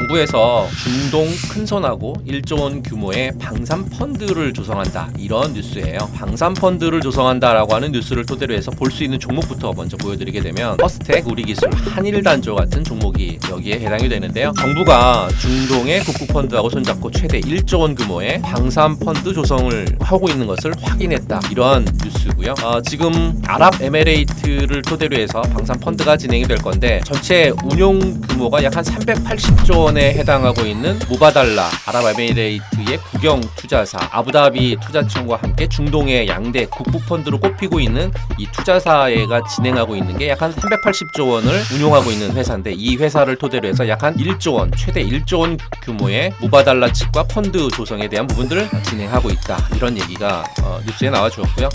정부에서 중동 큰손하고 1조 원 규모의 방산 펀드를 조성한다 이런 뉴스예요. 방산 펀드를 조성한다라고 하는 뉴스를 토대로 해서 볼 수 있는 종목부터 먼저 보여드리게 되면 퍼스텍, 우리기술, 한일단조 같은 종목이 여기에 해당이 되는데요. 정부가 중동의 국부펀드하고 손잡고 최대 1조 원 규모의 방산 펀드 조성을 하고 있는 것을 확인했다 이러한 뉴스고요. 어, 지금 아랍에미레이트를 토대로 해서 방산 펀드가 진행이 될 건데 전체 운용 규모가 약 한 380조 원에 해당하고 있는 모바달라 아랍에미레이트의 국영 투자사 아부다비 투자청과 함께 중동의 양대 국부 펀드로 꼽히고 있는 이 투자사가 진행하고 있는 게 약 한 380조 원을 운용하고 있는 회사인데 이 회사를 토대로 해서 약 한 1조 원 최대 1조 원 규모의 모바달라 측과 펀드 조성에 대한 부분들을 진행하고 있다 이런 얘기가 어, 뉴스에 나와 주었고요.